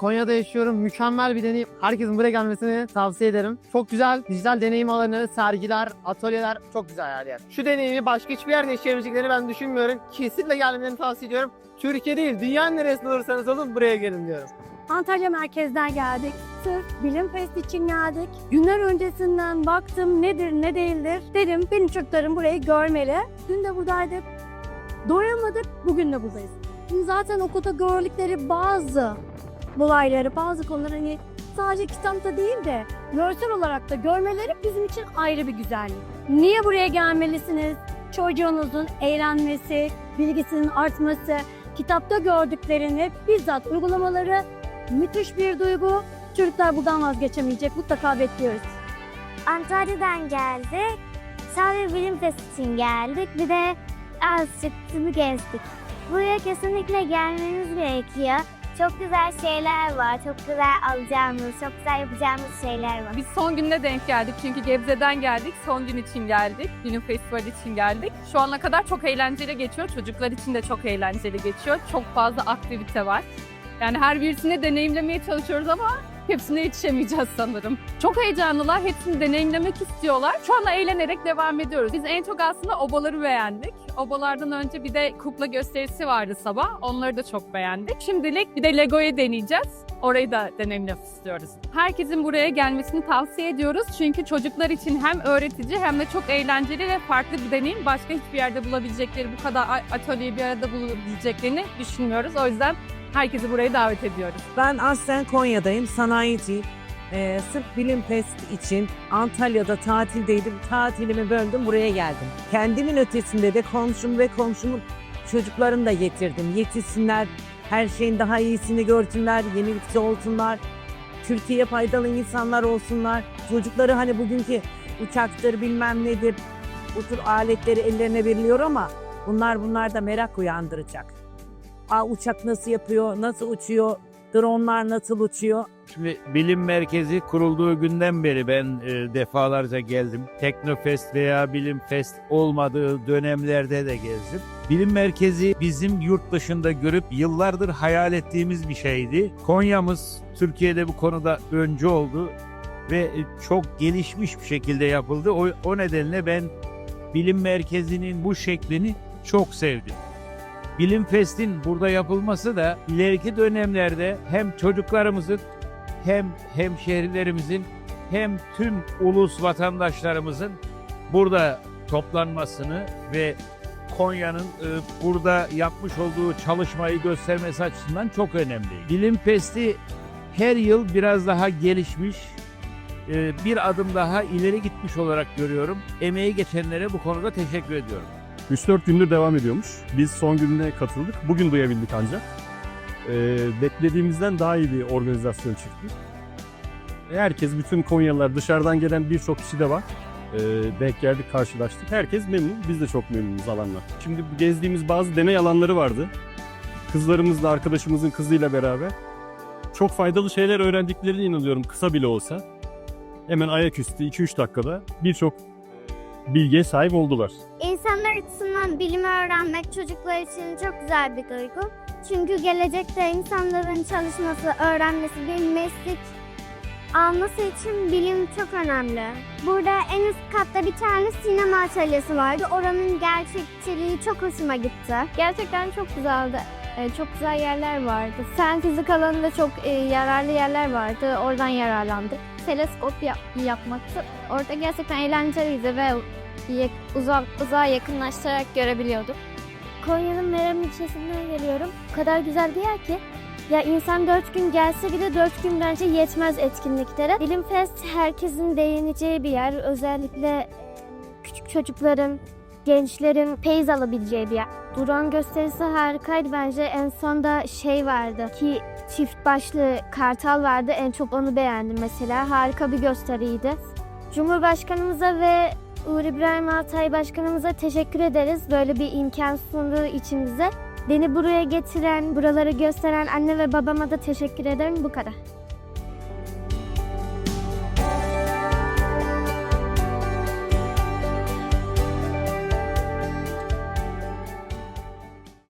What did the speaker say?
Konya'da yaşıyorum. Mükemmel bir deneyim. Herkesin buraya gelmesini tavsiye ederim. Çok güzel dijital deneyim alanı, sergiler, atölyeler çok güzel her. Şu deneyimi başka hiçbir yerde yaşayabileceklerini ben düşünmüyorum. Kesinlikle gelmelerini tavsiye ediyorum. Türkiye değil, dünyanın neresinde olursanız olun buraya gelin diyorum. Antalya merkezden geldik. Sırf Bilim Fest için geldik. Günler öncesinden baktım nedir ne değildir. Dedim benim çocuklarım burayı görmeli. Dün de buradaydık. Doyamadık. Bugün de buradayız. Zaten okulda gördükleri bazı olayları, bazı konuları hani sadece kitapta değil de görsel olarak da görmeleri bizim için ayrı bir güzellik. Niye buraya gelmelisiniz? Çocuğunuzun eğlenmesi, bilgisinin artması, kitapta gördüklerini bizzat uygulamaları müthiş bir duygu. Çocuklar buradan vazgeçemeyecek. Mutlaka bekliyoruz. Antalya'dan geldik. Sadece Bilim Fest için geldik. Bir de azıcık gezdik. Buraya kesinlikle gelmeniz gerekiyor. Çok güzel şeyler var. Çok güzel alacağımız, çok güzel yapacağımız şeyler var. Biz son gününe denk geldik çünkü Gebze'den geldik. Son gün için geldik. Günün festivali için geldik. Şu ana kadar çok eğlenceli geçiyor. Çocuklar için de çok eğlenceli geçiyor. Çok fazla aktivite var. Yani her birisini deneyimlemeye çalışıyoruz ama hepsine yetişemeyeceğiz sanırım. Çok heyecanlılar. Hepsini deneyimlemek istiyorlar. Şu anda eğlenerek devam ediyoruz. Biz en çok aslında obaları beğendik. Obalardan önce bir de kukla gösterisi vardı sabah. Onları da çok beğendik. Şimdilik bir de Lego'yu deneyeceğiz. Orayı da deneyimlemek istiyoruz. Herkesin buraya gelmesini tavsiye ediyoruz. Çünkü çocuklar için hem öğretici hem de çok eğlenceli ve farklı bir deneyim. Başka hiçbir yerde bulabilecekleri, bu kadar atölyeyi bir arada bulabileceklerini düşünmüyoruz. O yüzden herkesi buraya davet ediyoruz. Ben aslen Konya'dayım, sanayiciyim. Ee, sırf Bilim Fest için Antalya'da tatildeydim. Tatilimi böldüm, buraya geldim. Kendimin ötesinde de komşum ve komşumun çocuklarını da getirdim. Yetişsinler, her şeyin daha iyisini görsünler, yenilikçi olsunlar. Türkiye'ye faydalı insanlar olsunlar. Çocukları hani bugünkü uçaktır bilmem nedir. Bu tür aletleri ellerine veriliyor ama bunlar bunlar da merak uyandıracak. Aa, uçak nasıl yapıyor, nasıl uçuyor, dronlar nasıl uçuyor. Şimdi bilim merkezi kurulduğu günden beri ben e, defalarca geldim. Teknofest veya Bilim Fest olmadığı dönemlerde de gezdim. Bilim merkezi bizim yurt dışında görüp yıllardır hayal ettiğimiz bir şeydi. Konya'mız Türkiye'de bu konuda öncü oldu ve e, çok gelişmiş bir şekilde yapıldı. O, o nedenle ben bilim merkezinin bu şeklini çok sevdim. Bilim Fest'in burada yapılması da ileriki dönemlerde hem çocuklarımızın hem hemşehrilerimizin hem tüm ulus vatandaşlarımızın burada toplanmasını ve Konya'nın e, burada yapmış olduğu çalışmayı göstermesi açısından çok önemli. Bilim Festi her yıl biraz daha gelişmiş, e, bir adım daha ileri gitmiş olarak görüyorum. Emeği geçenlere bu konuda teşekkür ediyorum. 3-4 gündür devam ediyormuş. Biz son gününe katıldık. Bugün duyabildik ancak. Ee, beklediğimizden daha iyi bir organizasyon çıktı. Herkes, bütün Konyalılar, dışarıdan gelen birçok kişi de var. Ee, denk geldik, karşılaştık. Herkes memnun. Biz de çok memnunuz alanla. Şimdi gezdiğimiz bazı deney alanları vardı. Kızlarımızla, arkadaşımızın kızıyla beraber. Çok faydalı şeyler öğrendiklerine inanıyorum kısa bile olsa. Hemen ayaküstü 2-3 dakikada birçok bilgiye sahip oldular. İnsanlar açısından bilimi öğrenmek çocuklar için çok güzel bir duygu. Çünkü gelecekte insanların çalışması, öğrenmesi, bir meslek alması için bilim çok önemli. Burada en üst katta bir tane sinema atölyesi vardı. Oranın gerçekçiliği çok hoşuma gitti. Gerçekten çok güzeldi. Ee, Çok güzel yerler vardı. Fen alanında çok e, yararlı yerler vardı. Oradan yararlandık. Teleskop yap yapmaktı. Orada gerçekten eğlenceliydi ve yak- uzak, uzağa yakınlaştırarak görebiliyorduk. Konya'nın Meram ilçesinden geliyorum. O kadar güzel bir yer ki. Ya insan dört gün gelse bile dört gün bence yetmez etkinliklere. Bilim Fest herkesin değineceği bir yer. Özellikle e, küçük çocukların, gençlerin feyz alabileceği bir yer. Duran gösterisi harikaydı bence. En sonda şey vardı ki çift başlı kartal vardı. En çok onu beğendim mesela. Harika bir gösteriydi. Cumhurbaşkanımıza ve Uğur İbrahim Altay Başkanımıza teşekkür ederiz. Böyle bir imkan sunduğu için bize. Beni buraya getiren, buraları gösteren anne ve babama da teşekkür ederim. Bu kadar.